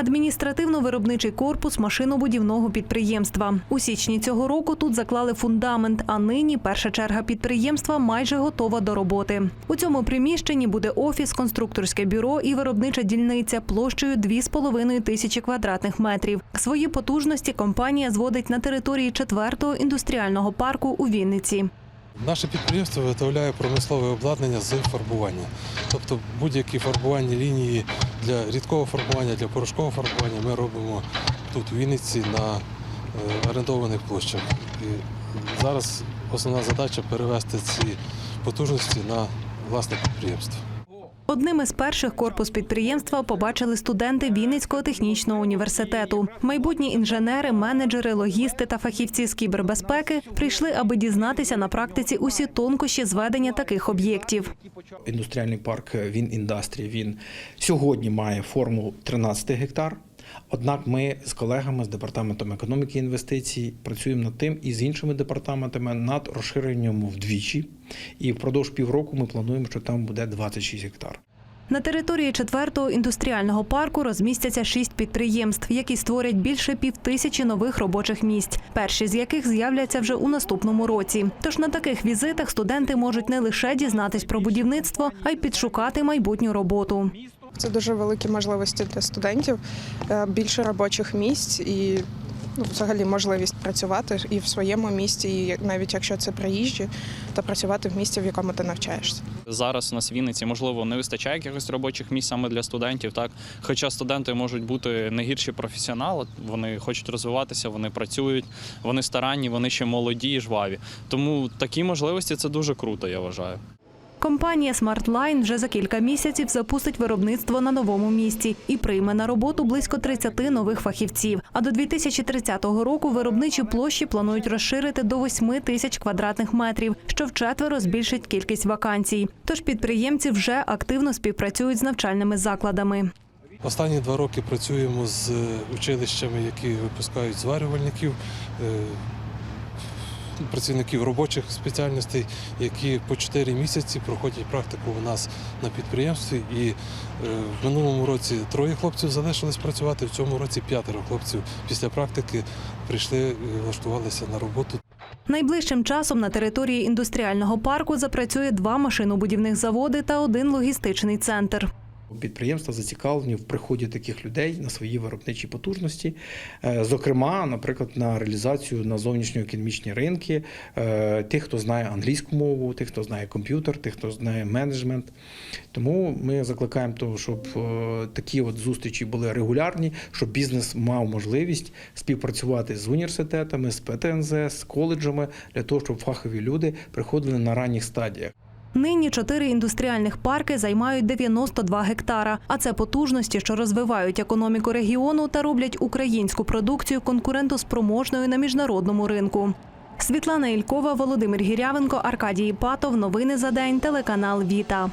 Адміністративно-виробничий корпус машинобудівного підприємства. У січні цього року тут заклали фундамент, а нині перша черга підприємства майже готова до роботи. У цьому приміщенні буде офіс, конструкторське бюро і виробнича дільниця площею 2,5 тисячі квадратних метрів. Свої потужності компанія зводить на території четвертого індустріального парку у Вінниці. Наше підприємство виготовляє промислове обладнання з фарбування. Тобто будь-які фарбувальні лінії для рідкого фарбування, для порошкового фарбування ми робимо тут, у Вінниці, на е, орендованих площах. І зараз основна задача перевести ці потужності на власне підприємство. Одним із перших корпус підприємства побачили студенти Вінницького технічного університету. Майбутні інженери, менеджери, логісти та фахівці з кібербезпеки прийшли, аби дізнатися на практиці усі тонкощі зведення таких об'єктів. індустріальний парк Він Індастрі він сьогодні має форму 13 гектар. Однак ми з колегами з департаментом економіки і інвестицій працюємо над тим і з іншими департаментами над розширенням вдвічі. І впродовж півроку ми плануємо, що там буде 26 гектар. На території четвертого індустріального парку розмістяться шість підприємств, які створять більше півтисячі нових робочих місць, перші з яких з'являться вже у наступному році. Тож на таких візитах студенти можуть не лише дізнатись про будівництво, а й підшукати майбутню роботу. Це дуже великі можливості для студентів, е, більше робочих місць і ну, взагалі можливість працювати і в своєму місті, і навіть якщо це приїжджі, то працювати в місті, в якому ти навчаєшся. Зараз у нас в Вінниці можливо не вистачає якихось робочих місць саме для студентів. Так, хоча студенти можуть бути не гірші професіонали, вони хочуть розвиватися, вони працюють, вони старанні, вони ще молоді і жваві. Тому такі можливості це дуже круто, я вважаю. Компанія SmartLine вже за кілька місяців запустить виробництво на новому місці і прийме на роботу близько 30 нових фахівців. А до 2030 року виробничі площі планують розширити до 8 тисяч квадратних метрів, що вчетверо збільшить кількість вакансій. Тож підприємці вже активно співпрацюють з навчальними закладами. Останні два роки працюємо з е, училищами, які випускають зварювальників, е, працівників робочих спеціальностей, які по 4 місяці проходять практику у нас на підприємстві. І е, в минулому році троє хлопців залишились працювати, в цьому році п'ятеро хлопців після практики прийшли і влаштувалися на роботу. Найближчим часом на території індустріального парку запрацює два машинобудівних заводи та один логістичний центр. Підприємства зацікавлені в приході таких людей на свої виробничі потужності, Е, зокрема, наприклад, на реалізацію на зовнішньоекономічні ринки е, тих, хто знає англійську мову, тих, хто знає комп'ютер, тих, хто знає менеджмент. Тому ми закликаємо того, щоб е, такі от зустрічі були регулярні, щоб бізнес мав можливість співпрацювати з університетами, з ПТНЗ, з коледжами для того, щоб фахові люди приходили на ранніх стадіях. Нині чотири індустріальних парки займають 92 гектара. А це потужності, що розвивають економіку регіону та роблять українську продукцію конкурентоспроможною на міжнародному ринку. Світлана Ількова, Володимир Гірявенко, Аркадій Патов. Новини за день. Телеканал Віта.